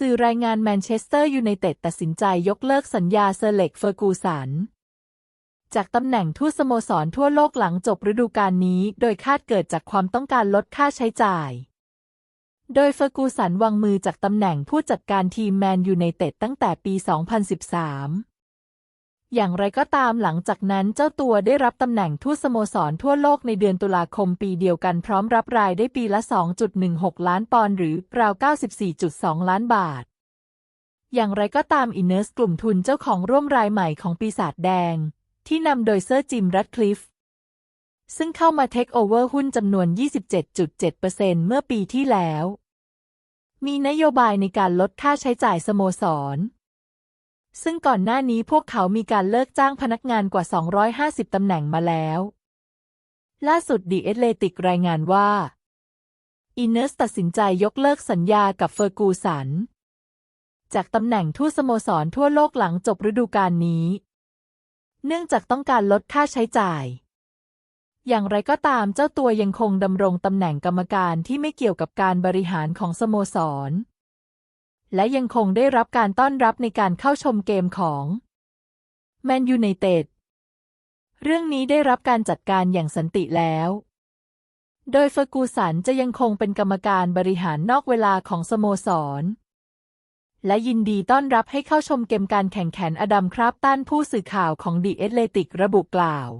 สื่อรายงานแมนเชสเตอร์ยูไนเต็ดตัดสินใจยกเลิกสัญญาเซเล็กเฟอร์กูสัน จากตำแหน่งทูตสโมสรทั่วโลกหลังจบฤดูกาลนี้ โดยคาดเกิดจากความต้องการลดค่าใช้จ่าย โดยเฟอร์กูสันวางมือจากตำแหน่งผู้จัดการทีมแมนยูไนเต็ดตั้งแต่ปี 2013 อย่างไรก็ตามหลังจากนั้นเจ้าตัวได้รับตำแหน่งทูตสโมสรทั่วโลกในเดือนตุลาคมปีเดียวกันพร้อมรับรายได้ปีละ 2.16 ล้านปอนด์หรือราว 94.2 ล้านบาท อย่างไรก็ตามอินเนอร์สกลุ่มทุนเจ้าของร่วมรายใหม่ของปีศาจแดง ที่นำโดยเซอร์จิมรัดคลิฟซึ่งเข้ามาเทคโอเวอร์หุ้นจำนวน 27.7%เมื่อปีที่แล้ว มีนโยบายในการลดค่าใช้จ่ายสโมสร ซึ่งก่อนหน้านี้พวกเขามีการเลิกจ้างพนักงานกว่า 250 ตำแหน่งมาแล้ว ล่าสุดดีเอตเลติกรายงานว่า อินเนสตัดสินใจยกเลิกสัญญากับเฟอร์กูสัน จากตำแหน่งทูตสโมสรทั่วโลกหลังจบฤดูกาลนี้ เนื่องจากต้องการลดค่าใช้จ่าย อย่างไรก็ตามเจ้าตัวยังคงดำรงตำแหน่งกรรมการที่ไม่เกี่ยวกับการบริหารของสโมสร และยังคงได้รับการต้อนรับในการเข้าชมเกมของแมนยูไนเต็ดเรื่องนี้ได้รับการจัดการอย่างสันติแล้ว โดยเฟอร์กูสันจะยังคงเป็นกรรมการบริหารนอกเวลาของสโมสร และยินดีต้อนรับให้เข้าชมเกมการแข่งขันอดัมคราฟตันผู้สื่อข่าวของดีเอตเลติกระบุกล่าว